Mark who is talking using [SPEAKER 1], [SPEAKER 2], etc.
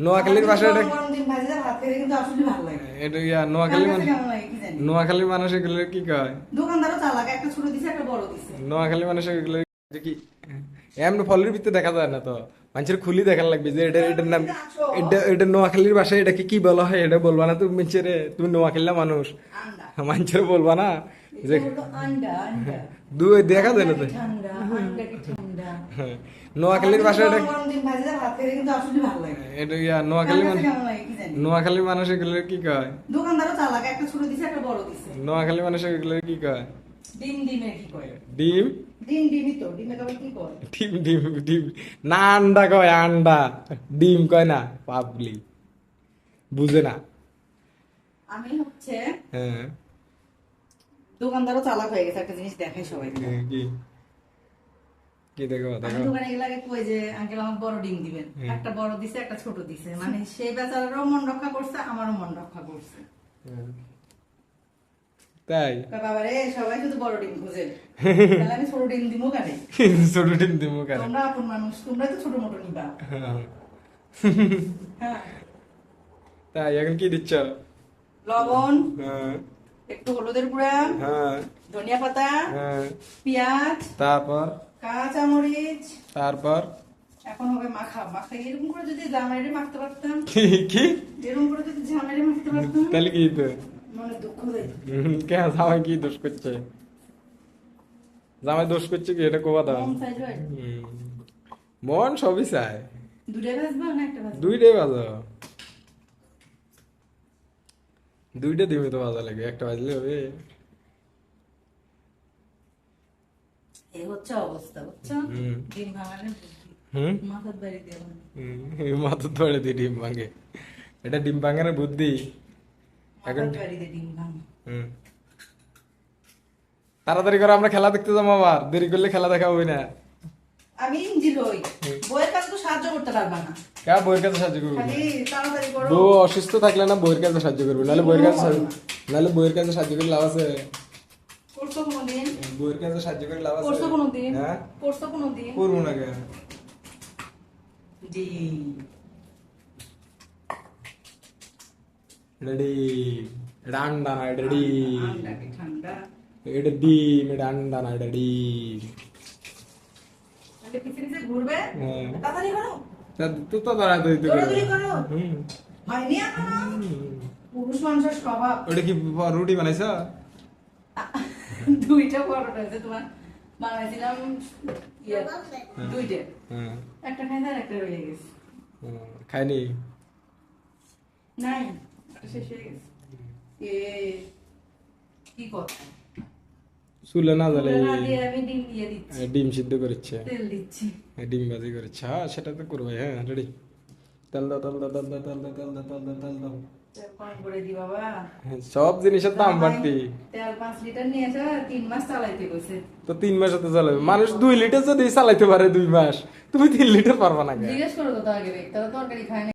[SPEAKER 1] নোয়াখালীর ভাষা এটা ইয়া নোয়াখালী
[SPEAKER 2] নোয়াখালীর
[SPEAKER 1] মানুষ এগুলো কি কয়?
[SPEAKER 2] দোকানদারও চালাক একটা ছোট দিছে একটা বড় দিছে।
[SPEAKER 1] নোয়াখালী মানুষ এগুলো কি? এমন ফলের ভিতরে দেখা যায় না তো? মানুষের খুলি দেখার লাগবে যে এটা এটার নাম এটা এটা নোয়াখালীর ভাষায় এটাকে কি বলা হয়? এটা বলবা না তুমি মানুষের তুমি নোয়াখালীর মানুষ। মানুষের বলবা না? যে দুই দেখা যায় না তো। নোয়াখালীর ভাষা এটা এটা ইয়া নোয়াখালী মানুষ। নোয়াখালী মানুষ এগুলো কি কয়?
[SPEAKER 2] দোকানদারও চালাক একটা ছোট দিছে একটা বড় দিছে।
[SPEAKER 1] নোয়াখালী মানুষ এগুলো কি কয়?
[SPEAKER 2] ডিম ডিমে কি
[SPEAKER 1] ডিম?
[SPEAKER 2] ডিম ডিমই তো ডিমে কবে কি করে
[SPEAKER 1] ডিম ডিম ডিম। না আন্ডা কয় আন্ডা। ডিম কয় না পাবলি বুঝে না।
[SPEAKER 2] আমি হচ্ছে
[SPEAKER 1] হ্যাঁ।
[SPEAKER 2] দোকানদারও চালাক হয়ে গেছে একটা জিনিস দেখাই সবাই।
[SPEAKER 1] কি কি? দেখো দেখো।
[SPEAKER 2] দোকানে গেলে আগে কই যে আঙ্কেল আমার বড় ডিম দিবেন। একটা বড় দিছে একটা ছোট দিছে। মানে সেই বেচারারও মন রক্ষা করছে আমারও মন রক্ষা করছে।
[SPEAKER 1] হ্যাঁ। তাই?
[SPEAKER 2] বাবা রে সবাই শুধু বড় ডিম খুঁজে। তাহলে আমি ছোট ডিম দিবো কেন?
[SPEAKER 1] ছোট ডিম দিব কেন?
[SPEAKER 2] তোমরা আপন মানুষ তোমরা তো ছোট মোটো নিবা।
[SPEAKER 1] হ্যাঁ। তাই এখন কি দিচ্ছ?
[SPEAKER 2] লবণ
[SPEAKER 1] হ্যাঁ।
[SPEAKER 2] একটু হলুদের গুঁড়া
[SPEAKER 1] হ্যাঁ।
[SPEAKER 2] ধনিয়া পাতা
[SPEAKER 1] হ্যাঁ।
[SPEAKER 2] পেঁয়াজ
[SPEAKER 1] তারপর?
[SPEAKER 2] কাঁচা মরিচ
[SPEAKER 1] তারপর?
[SPEAKER 2] এখন হবে মাখা। মাখা এরকম করে যদি জামাইরে মাখতে পারতাম।
[SPEAKER 1] কি
[SPEAKER 2] এরকম করে যদি জামাইরে মাখতে পারতাম।
[SPEAKER 1] তাহলে কি তো কেন জামাই কি দোষ করছে? জামাই দোষ করছে কি? এটা কোবা দাও।
[SPEAKER 2] মন
[SPEAKER 1] সবই চায়। দুইটাই বাজো। দুইটা দিবে তো বাজা লাগে একটা বাজলে হবে।
[SPEAKER 2] মাথার দিয়ে
[SPEAKER 1] ধরে দি ডিম ভাঙে। এটা ডিম ভাঙানোর বুদ্ধি। তাড়াতাড়ি করে আমরা খেলা দেখতে যাব আবার। দেরি করলে খেলা দেখা হবে না।
[SPEAKER 2] আমি হই বইয়ের কাছে তো সাহায্য করতে পারবা না।
[SPEAKER 1] কে বইয়ের কাছে সাহায্য করবে?
[SPEAKER 2] খালি তাড়াতাড়ি করো।
[SPEAKER 1] বউ অসুস্থ থাকলে না বইয়ের কাছে সাহায্য করবে? নাহলে বইয়ের কাছে নাহলে বইয়ের কাছে সাহায্য করে লাভ আছে।
[SPEAKER 2] করছ কোনোদিন?
[SPEAKER 1] বইয়ের কাছে সাহায্য করে লাভ আছে।
[SPEAKER 2] করছ কোনোদিন?
[SPEAKER 1] হ্যাঁ।
[SPEAKER 2] করছ কোনোদিন?
[SPEAKER 1] করব না কেন?
[SPEAKER 2] জি।
[SPEAKER 1] রেডি এটা আন্ডা না এটা ডিম এটা ডিম এটা আন্ডা না এটা ডিম ওটা কি রুটি বানাইছ
[SPEAKER 2] দুইটা পরোটা হয়েছে তোমার বানাইছিলাম দুইটা একটা খাইছে আর একটা রয়ে গেছে
[SPEAKER 1] খাইনি
[SPEAKER 2] নাই একটা শেষ হয়ে গেছে এ কি কথা
[SPEAKER 1] চুলে না জ্বালে
[SPEAKER 2] আমি ডিম
[SPEAKER 1] সিদ্ধ করেছে।
[SPEAKER 2] দিচ্ছি।
[SPEAKER 1] ডিম ভাজি করেছে। হ্যাঁ সেটা তো করবে। হ্যাঁ রেডি তেল দাও তেল দাও তেল দাও তেল দাও তেল দাও তেল দাও তেল দাও।
[SPEAKER 2] তেল কম করে দি বাবা।
[SPEAKER 1] হ্যাঁ, সব জিনিসের দাম বাড়তি। তো তিন মাস তো চালাবে। মানুষ দুই লিটার যদি চালাইতে পারে দুই মাস তুমি তিন লিটার পারবা
[SPEAKER 2] না।